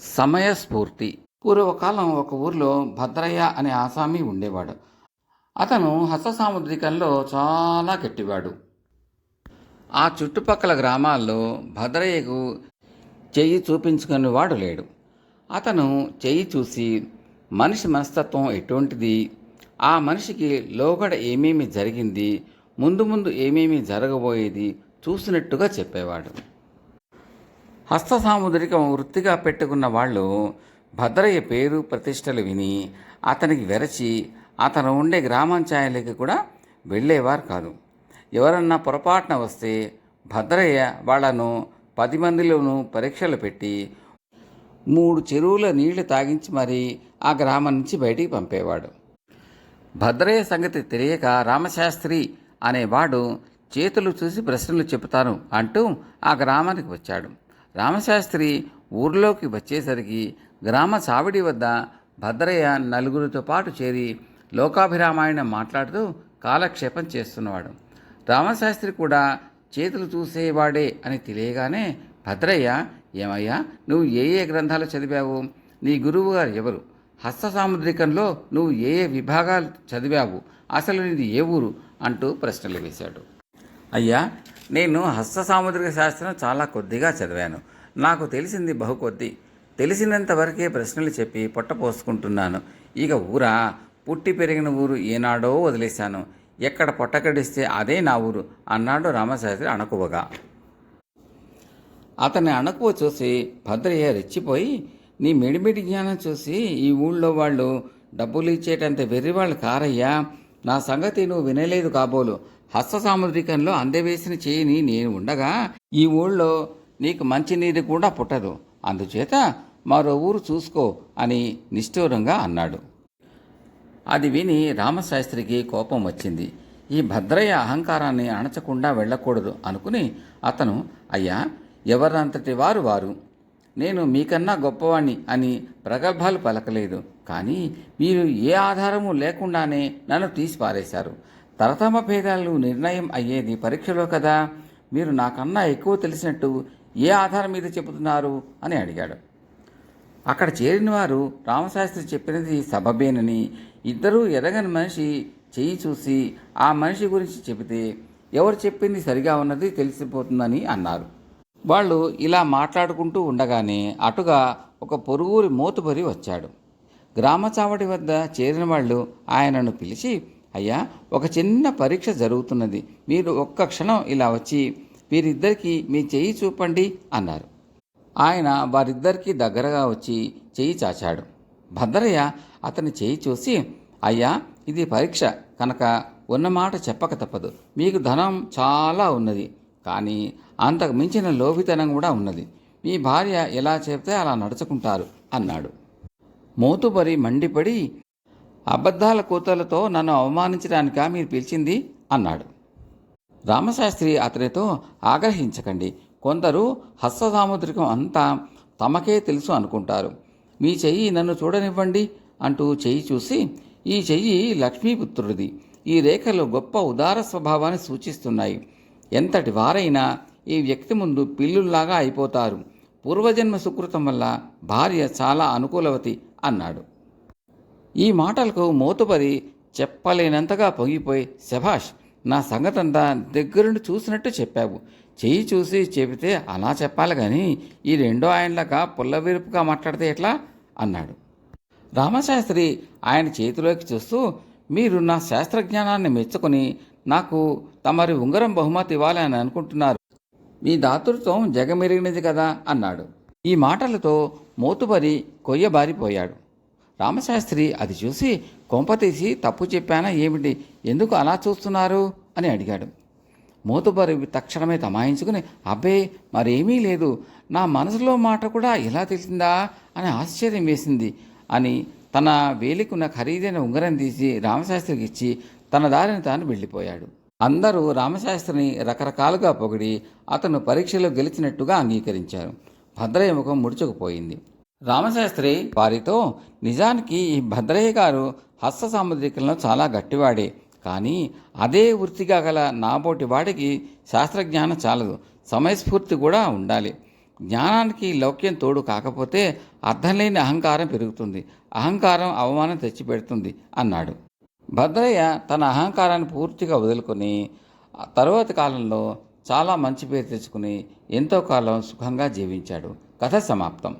సమయస్ఫూర్తి. పూర్వకాలం ఒక ఊర్లో భద్రయ్య అనే ఆసామి ఉండేవాడు. అతను హస్త సాముద్రికంలో చాలా గట్టివాడు. ఆ చుట్టుపక్కల గ్రామాల్లో భద్రయ్యకు చెయ్యి చూపించుకునేవాడు లేడు. అతను చెయ్యి చూసి మనిషి మనస్తత్వం ఎటువంటిది? ఆ మనిషికి లోగడ ఏమేమి జరిగింది? ముందు ముందు ఏమేమి జరగబోయేది? చూసినట్టుగా చెప్పేవాడు. హస్త సాముద్రికం వృత్తిగా పెట్టుకున్న వాళ్ళు భద్రయ్య పేరు ప్రతిష్టలు విని అతనికి వెరచి అతను ఉండే గ్రామాంచాయలకి కూడా వెళ్ళేవారు కాదు. ఎవరన్నా పొరపాటున వస్తే భద్రయ్య వాళ్ళను పది మందిలోనూ పరీక్షలు పెట్టి మూడు చెరువుల నీళ్ళు తాగించి మరీ ఆ గ్రామం నుంచి బయటికి పంపేవాడు. భద్రయ్య సంగతి తెలియక రామశాస్త్రి అనేవాడు చేతులు చూసి ప్రశ్నలు చెబుతాను అంటూ ఆ గ్రామానికి వచ్చాడు. రామశాస్త్రి ఊర్లోకి వచ్చేసరికి గ్రామ చావిడి వద్ద భద్రయ్య నలుగురితో పాటు చేరి లోకాభిరామాయణం మాట్లాడుతూ కాలక్షేపం చేస్తున్నవాడు. రామశాస్త్రి కూడా చేతులు చూసేవాడే అని తెలియగానే భద్రయ్య ఏమయ్యా నువ్వు ఏ ఏ గ్రంథాలు చదివావు? నీ గురువు గారు ఎవరు? హస్త సాముద్రికంలో నువ్వు ఏ ఏ విభాగాలు చదివావు? అసలు నీది ఏ ఊరు? అంటూ ప్రశ్నలు వేశాడు. అయ్యా నేను హస్త సాముద్రిక శాస్త్రం చాలా కొద్దిగా చదివాను. నాకు తెలిసింది బహు కొద్ది. తెలిసినంత వరకే ప్రశ్నలు చెప్పి పొట్ట పోసుకుంటున్నాను. ఇక ఊరా పుట్టి పెరిగిన ఊరు ఏనాడో వదిలేశాను. ఎక్కడ పొట్టకడిస్తే అదే నా ఊరు అన్నాడు రామశాస్త్రి అణకువగా. అతని అణకువ చూసి భద్రయ్య రెచ్చిపోయి నీ మిడిమిడి జ్ఞానం చూసి ఈ ఊళ్ళో వాళ్ళు డబ్బులు ఇచ్చేటంత వెర్రివాళ్ళు కారయ్యా. నా సంగతి నువ్వు వినలేదు కాబోలు. హస్త సాముద్రికంలో అందవేసిన చేయిని నేను ఉండగా ఈ ఊళ్ళో నీకు మంచినీరు కూడా పుట్టదు. అందుచేత మరో ఊరు చూసుకో అని నిష్ఠూరంగా అన్నాడు. అది విని రామశాస్త్రికి కోపం వచ్చింది. ఈ భద్రయ్య అహంకారాన్ని అణచకుండా వెళ్ళకూడదు అనుకుని అతను అయ్యా ఎవరంతటి వారు వారు? నేను మీకన్నా గొప్పవాణ్ణి అని ప్రగల్భాలు పలకలేదు. కానీ మీరు ఏ ఆధారము లేకుండానే నన్ను తీసిపారేశారు. తరతమ భేదాలు నిర్ణయం అయ్యేది పరీక్షలో కదా. మీరు నాకన్నా ఎక్కువ తెలిసినట్టు ఏ ఆధారం మీద చెబుతున్నారు అని అడిగాడు. అక్కడ చేరిన వారు రామశాస్త్రి చెప్పినది సబబేనని. ఇద్దరూ ఎరగని మనిషి చెయ్యి చూసి ఆ మనిషి గురించి చెబితే ఎవరు చెప్పింది సరిగా ఉన్నది తెలిసిపోతుందని అన్నారు. వాళ్ళు ఇలా మాట్లాడుకుంటూ ఉండగానే అటుగా ఒక పొరుగురి మోతుబరి వచ్చాడు. గ్రామ చావడి వద్ద చేరిన వాళ్ళు ఆయనను పిలిచి అయ్యా ఒక చిన్న పరీక్ష జరుగుతున్నది. మీరు ఒక్క క్షణం ఇలా వచ్చి వీరిద్దరికీ మీ చెయ్యి చూపండి అన్నారు. ఆయన వారిద్దరికీ దగ్గరగా వచ్చి చెయ్యి చాచాడు. భద్రయ్య అతని చేయి చూసి అయ్యా ఇది పరీక్ష. కనుక ఉన్నమాట చెప్పక తప్పదు. మీకు ధనం చాలా ఉన్నది. కానీ అంతకు మించిన లోభితనం కూడా ఉన్నది. మీ భార్య ఎలా చెప్తే అలా నడుచుకుంటారు అన్నాడు. మోతుబరి మండిపడి అబద్ధాల కూతలతో నన్ను అవమానించడానికా మీరు పిలిచింది? అన్నాడు. రామశాస్త్రి అతనితో ఆగ్రహించకండి. కొందరు హస్తసాముద్రికం అంతా తమకే తెలుసు అనుకుంటారు. మీ చెయ్యి నన్ను చూడనివ్వండి అంటూ చెయ్యి చూసి ఈ చెయ్యి లక్ష్మీపుత్రుడిది. ఈ రేఖలు గొప్ప ఉదార స్వభావాన్ని సూచిస్తున్నాయి. ఎంతటి వారైనా ఈ వ్యక్తి ముందు పిల్లుల్లాగా అయిపోతారు. పూర్వజన్మ సుకృతం వల్ల భార్య చాలా అనుకూలవతి అన్నాడు. ఈ మాటలకు మోతుపరి చెప్పలేనంతగా పొంగిపోయి శభాష్ నా సంగతంతా దగ్గరుండి చూసినట్టు చెప్పావు. చెయ్యి చూసి చెబితే అలా చెప్పాలి కానీ ఈ రెండో ఆయనలాగా పుల్లవిరుపుగా మాట్లాడితే ఎట్లా? అన్నాడు. రామశాస్త్రి ఆయన చేతిలోకి చూస్తూ మీరు నా శాస్త్రజ్ఞానాన్ని మెచ్చుకొని నాకు తమరి ఉంగరం బహుమతి ఇవ్వాలి అని అనుకుంటున్నారు. మీ దాతృత్వం జగమెరిగినది కదా అన్నాడు. ఈ మాటలతో మోతుబరి కొయ్యబారిపోయాడు రామశాస్త్రి అది చూసి కొంపతీసి తప్పు చెప్పానా ఏమిటి? ఎందుకు అలా చూస్తున్నారు? అని అడిగాడు. మూతబరి తక్షణమే తమాయించుకుని అబ్బే మరేమీ లేదు. నా మనసులో మాట కూడా ఎలా తెలిసిందా? అని ఆశ్చర్యం వేసింది. అని తన వేలికున్న ఖరీదైన ఉంగరం తీసి రామశాస్త్రికి ఇచ్చి తన దారిని తాను వెళ్ళిపోయాడు. అందరూ రామశాస్త్రిని రకరకాలుగా పొగిడి అతను పరీక్షలో గెలిచినట్టుగా అంగీకరించారు. భద్రయ్య ముఖం ముడుచుకుపోయింది. రామశాస్త్రి వారితో నిజానికి ఈ భద్రయ్య గారు హస్త సాముద్రికలను చాలా గట్టివాడే. కానీ అదే వృత్తిగా గల నాబోటి వాడికి శాస్త్రజ్ఞానం చాలదు. సమయస్ఫూర్తి కూడా ఉండాలి. జ్ఞానానికి లౌక్యం తోడు కాకపోతే అర్థం లేని అహంకారం పెరుగుతుంది. అహంకారం అవమానం తెచ్చిపెడుతుంది అన్నాడు. భద్రయ్య తన అహంకారాన్ని పూర్తిగా వదులుకొని తరువాత తరువాతి కాలంలో చాలా మంచి పేరు తెచ్చుకుని ఎంతో కాలం సుఖంగా జీవించాడు. కథ సమాప్తం.